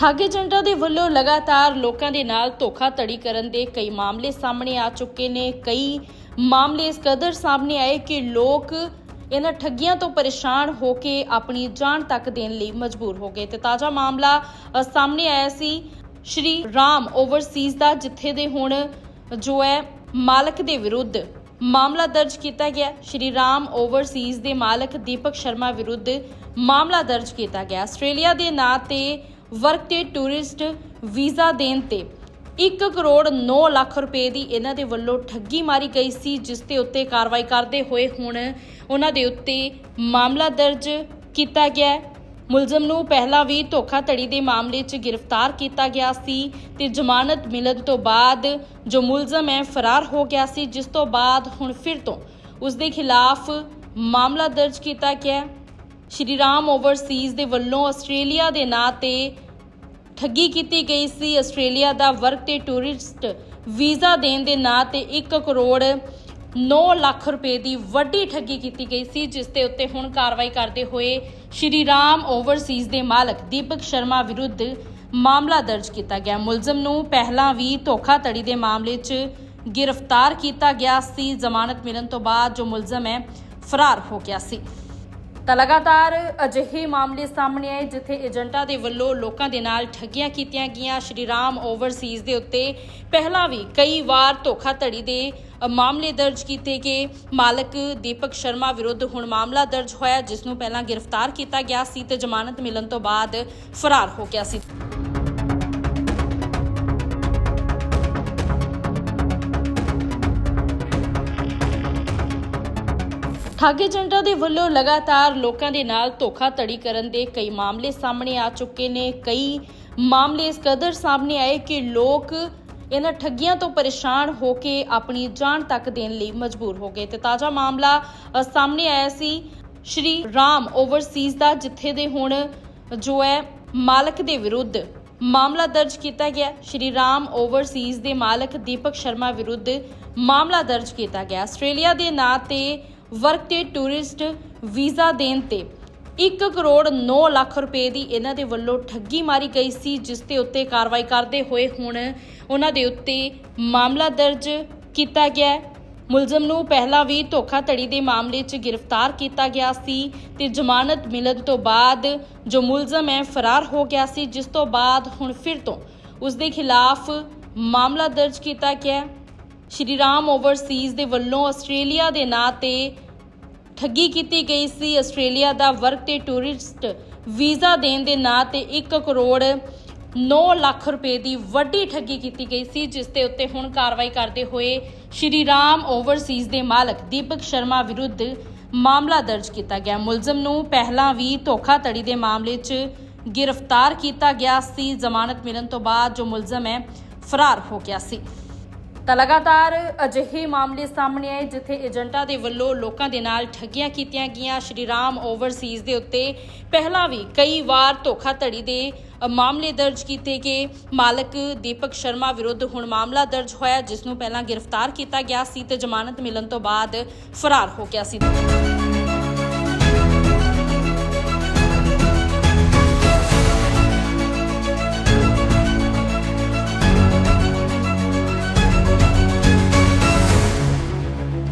ਠੱਗ ਏਜੰਟਾਂ ਦੇ ਵੱਲੋਂ ਲਗਾਤਾਰ ਲੋਕਾਂ ਦੇ ਨਾਲ ਧੋਖਾਧੜੀ ਕਰਨ ਦੇ ਕਈ ਮਾਮਲੇ ਸਾਹਮਣੇ ਆ ਚੁੱਕੇ ਨੇ। ਕਈ ਮਾਮਲੇ ਇਸ ਕਦਰ ਸਾਹਮਣੇ ਆਏ ਕਿ ਲੋਕ ਇਹਨਾਂ ਠੱਗੀਆਂ ਤੋਂ ਪਰੇਸ਼ਾਨ ਹੋ ਕੇ ਆਪਣੀ ਜਾਨ ਤੱਕ ਦੇਣ ਲਈ ਮਜਬੂਰ ਹੋ ਗਏ। ਤੇ ਤਾਜ਼ਾ ਮਾਮਲਾ ਸਾਹਮਣੇ ਆਇਆ ਸੀ। ਸ਼੍ਰੀ ਰਾਮ ਓਵਰਸੀਜ਼ ਦਾ, ਜਿੱਥੇ ਦੇ ਹੁਣ ਜੋ ਹੈ, ਮਾਲਕ ਦੇ ਵਿਰੁੱਧ ਮਾਮਲਾ ਦਰਜ ਕੀਤਾ ਗਿਆ। ਸ਼੍ਰੀ ਰਾਮ ਓਵਰਸੀਜ਼ ਦੇ ਮਾਲਕ ਦੀਪਕ ਸ਼ਰਮਾ ਵਿਰੁੱਧ ਮਾਮਲਾ ਦਰਜ ਕੀਤਾ ਗਿਆ। ਆਸਟ੍ਰੇਲੀਆ ਦੇ ਨਾਂ ਤੇ ਵਰਕ ਤੇ ਟੂਰਿਸਟ ਵੀਜ਼ਾ ਦੇਣ ਤੇ 1 ਕਰੋੜ 9 ਲੱਖ ਰੁਪਏ ਦੀ ਇਹਨਾਂ ਦੇ ਵੱਲੋਂ ਠੱਗੀ ਮਾਰੀ ਗਈ ਸੀ, ਜਿਸ ਦੇ ਉੱਤੇ ਕਾਰਵਾਈ ਕਰਦੇ ਹੋਏ ਹੁਣ ਉਹਨਾਂ ਦੇ ਉੱਤੇ ਮਾਮਲਾ ਦਰਜ ਕੀਤਾ ਗਿਆ ਹੈ ਮੁਲਜ਼ਮ ਨੂੰ ਪਹਿਲਾਂ ਵੀ ਧੋਖਾਧੜੀ ਦੇ ਮਾਮਲੇ 'ਚ ਗ੍ਰਿਫਤਾਰ ਕੀਤਾ ਗਿਆ ਸੀ ਤੇ ਜ਼ਮਾਨਤ ਮਿਲਣ ਤੋਂ ਬਾਅਦ ਜੋ ਮੁਲਜ਼ਮ ਹੈ ਫਰਾਰ ਹੋ ਗਿਆ ਸੀ, ਜਿਸ ਤੋਂ ਬਾਅਦ ਹੁਣ ਫਿਰ ਤੋਂ ਉਸ ਦੇ ਖਿਲਾਫ ਮਾਮਲਾ ਦਰਜ ਕੀਤਾ ਗਿਆ ਹੈ। ਸ਼੍ਰੀ ਰਾਮ ਓਵਰਸੀਜ਼ ਦੇ ਵੱਲੋਂ ਆਸਟ੍ਰੇਲੀਆ ਦੇ ਨਾਂ ਤੇ ਠੱਗੀ ਕੀਤੀ ਗਈ ਸੀ। ਆਸਟ੍ਰੇਲੀਆ ਦਾ ਵਰਕ ਤੇ ਟੂਰਿਸਟ ਵੀਜ਼ਾ ਦੇਣ ਦੇ ਨਾਂ ਤੇ 1 ਕਰੋੜ 9 ਲੱਖ ਰੁਪਏ ਦੀ ਵੱਡੀ ਠੱਗੀ ਕੀਤੀ ਗਈ ਸੀ, ਜਿਸ ਦੇ ਉੱਤੇ ਹੁਣ ਕਾਰਵਾਈ ਕਰਦੇ ਹੋਏ ਸ਼੍ਰੀ ਰਾਮ ਓਵਰਸੀਜ਼ ਦੇ ਮਾਲਕ ਦੀਪਕ ਸ਼ਰਮਾ ਵਿਰੁੱਧ ਮਾਮਲਾ ਦਰਜ ਕੀਤਾ ਗਿਆ। ਮੁਲਜ਼ਮ ਨੂੰ ਪਹਿਲਾਂ ਵੀ ਧੋਖਾਧੜੀ ਦੇ ਮਾਮਲੇ 'ਚ ਗ੍ਰਿਫਤਾਰ ਕੀਤਾ ਗਿਆ ਸੀ। ਜ਼ਮਾਨਤ ਮਿਲਣ ਤੋਂ ਬਾਅਦ ਜੋ ਮੁਲਜ਼ਮ ਹੈ, ਫਰਾਰ ਹੋ ਗਿਆ ਸੀ। ਤਾਂ ਲਗਾਤਾਰ ਅਜਿਹੇ ਮਾਮਲੇ ਸਾਹਮਣੇ ਆਏ, ਜਿੱਥੇ ਏਜੰਟਾਂ ਦੇ ਵੱਲੋਂ ਲੋਕਾਂ ਦੇ ਨਾਲ ਠੱਗੀਆਂ ਕੀਤੀਆਂ ਗਈਆਂ। ਸ਼੍ਰੀ ਰਾਮ ਓਵਰਸੀਜ਼ ਦੇ ਉੱਤੇ ਪਹਿਲਾਂ ਵੀ ਕਈ ਵਾਰ ਧੋਖਾਧੜੀ ਦੇ ਮਾਮਲੇ ਦਰਜ ਕੀਤੇ ਗਏ। ਮਾਲਕ ਦੀਪਕ ਸ਼ਰਮਾ ਵਿਰੁੱਧ ਹੁਣ ਮਾਮਲਾ ਦਰਜ ਹੋਇਆ, ਜਿਸ ਨੂੰ ਪਹਿਲਾਂ ਗ੍ਰਿਫਤਾਰ ਕੀਤਾ ਗਿਆ ਸੀ ਤੇ ਜ਼ਮਾਨਤ ਮਿਲਣ ਤੋਂ ਬਾਅਦ ਫਰਾਰ ਹੋ ਗਿਆ ਸੀ। ਠੱਗ ਏਜੰਟਾਂ ਦੇ ਵੱਲੋਂ ਲਗਾਤਾਰ ਲੋਕਾਂ ਦੇ ਨਾਲ ਧੋਖਾਧੜੀ ਕਰਨ ਦੇ ਕਈ ਮਾਮਲੇ ਸਾਹਮਣੇ ਆ ਚੁੱਕੇ ਨੇ। ਕਈ ਮਾਮਲੇ ਇਸ ਕਦਰ ਸਾਹਮਣੇ ਆਏ ਕਿ ਲੋਕ ਇਹਨਾਂ ਠੱਗੀਆਂ ਤੋਂ ਪਰੇਸ਼ਾਨ ਹੋ ਕੇ ਆਪਣੀ ਜਾਨ ਤੱਕ ਦੇਣ ਲਈ ਮਜਬੂਰ ਹੋ ਗਏ। ਤੇ ਤਾਜ਼ਾ ਮਾਮਲਾ ਸਾਹਮਣੇ ਆਇਆ ਸੀ। ਸ਼੍ਰੀ ਰਾਮ ਓਵਰਸੀਜ਼ ਦਾ, ਜਿੱਥੇ ਦੇ ਹੁਣ ਜੋ ਹੈ, ਮਾਲਕ ਦੇ ਵਿਰੁੱਧ ਮਾਮਲਾ ਦਰਜ ਕੀਤਾ ਗਿਆ। ਸ਼੍ਰੀ ਰਾਮ ਓਵਰਸੀਜ਼ ਦੇ ਮਾਲਕ ਦੀਪਕ ਸ਼ਰਮਾ ਵਿਰੁੱਧ ਮਾਮਲਾ ਦਰਜ ਕੀਤਾ ਗਿਆ। ਆਸਟ੍ਰੇਲੀਆ ਦੇ ਨਾਂ ਤੇ ਵਰਕ ਤੇ ਟੂਰਿਸਟ ਵੀਜ਼ਾ ਦੇਣ ਤੇ 1 ਕਰੋੜ 9 ਲੱਖ ਰੁਪਏ ਦੀ ਇਹਨਾਂ ਦੇ ਵੱਲੋਂ ਠੱਗੀ ਮਾਰੀ ਗਈ ਸੀ, ਜਿਸ ਦੇ ਉੱਤੇ ਕਾਰਵਾਈ ਕਰਦੇ ਹੋਏ ਹੁਣ ਉਹਨਾਂ ਦੇ ਉੱਤੇ ਮਾਮਲਾ ਦਰਜ ਕੀਤਾ ਗਿਆ ਹੈ। ਮੁਲਜ਼ਮ ਨੂੰ ਪਹਿਲਾਂ ਵੀ ਧੋਖਾਧੜੀ ਦੇ ਮਾਮਲੇ 'ਚ ਗ੍ਰਿਫਤਾਰ ਕੀਤਾ ਗਿਆ ਸੀ ਤੇ ਜ਼ਮਾਨਤ ਮਿਲਣ ਤੋਂ ਬਾਅਦ ਜੋ ਮੁਲਜ਼ਮ ਹੈ ਫਰਾਰ ਹੋ ਗਿਆ ਸੀ, ਜਿਸ ਤੋਂ ਬਾਅਦ ਹੁਣ ਫਿਰ ਤੋਂ ਉਸ ਦੇ ਖਿਲਾਫ ਮਾਮਲਾ ਦਰਜ ਕੀਤਾ ਗਿਆ ਹੈ। ਸ਼੍ਰੀ ਰਾਮ ਓਵਰਸੀਜ਼ ਦੇ ਵੱਲੋਂ ਆਸਟ੍ਰੇਲੀਆ ਦੇ ਨਾਂ ਤੇ ਠੱਗੀ ਕੀਤੀ ਗਈ ਸੀ। ਆਸਟ੍ਰੇਲੀਆ ਦਾ ਵਰਕ ਤੇ ਟੂਰਿਸਟ ਵੀਜ਼ਾ ਦੇਣ ਦੇ ਨਾਂ ਤੇ 1 ਕਰੋੜ 9 ਲੱਖ ਰੁਪਏ ਦੀ ਵੱਡੀ ਠੱਗੀ ਕੀਤੀ ਗਈ ਸੀ, ਜਿਸ ਦੇ ਉੱਤੇ ਹੁਣ ਕਾਰਵਾਈ ਕਰਦੇ ਹੋਏ ਸ਼੍ਰੀ ਰਾਮ ਓਵਰਸੀਜ਼ ਦੇ ਮਾਲਕ ਦੀਪਕ ਸ਼ਰਮਾ ਵਿਰੁੱਧ ਮਾਮਲਾ ਦਰਜ ਕੀਤਾ ਗਿਆ। ਮੁਲਜ਼ਮ ਨੂੰ ਪਹਿਲਾਂ ਵੀ ਧੋਖਾਧੜੀ ਦੇ ਮਾਮਲੇ 'ਚ ਗ੍ਰਿਫਤਾਰ ਕੀਤਾ ਗਿਆ ਸੀ। ਜ਼ਮਾਨਤ ਮਿਲਣ ਤੋਂ ਬਾਅਦ ਜੋ ਮੁਲਜ਼ਮ ਹੈ, ਫਰਾਰ ਹੋ ਗਿਆ ਸੀ। ਤਾਂ ਲਗਾਤਾਰ ਅਜਿਹੇ ਮਾਮਲੇ ਸਾਹਮਣੇ ਆਏ, ਜਿੱਥੇ ਏਜੰਟਾਂ ਦੇ ਵੱਲੋਂ ਲੋਕਾਂ ਦੇ ਨਾਲ ਠੱਗੀਆਂ ਕੀਤੀਆਂ ਗਈਆਂ। ਸ਼੍ਰੀ ਰਾਮ ਓਵਰਸੀਜ਼ ਦੇ ਉੱਤੇ ਪਹਿਲਾਂ ਵੀ ਕਈ ਵਾਰ ਧੋਖਾਧੜੀ ਦੇ ਮਾਮਲੇ ਦਰਜ ਕੀਤੇ ਗਏ। ਮਾਲਕ ਦੀਪਕ ਸ਼ਰਮਾ ਵਿਰੁੱਧ ਹੁਣ ਮਾਮਲਾ ਦਰਜ ਹੋਇਆ, ਜਿਸ ਨੂੰ ਪਹਿਲਾਂ ਗ੍ਰਿਫਤਾਰ ਕੀਤਾ ਗਿਆ ਸੀ ਤੇ ਜ਼ਮਾਨਤ ਮਿਲਣ ਤੋਂ ਬਾਅਦ ਫਰਾਰ ਹੋ ਗਿਆ ਸੀ।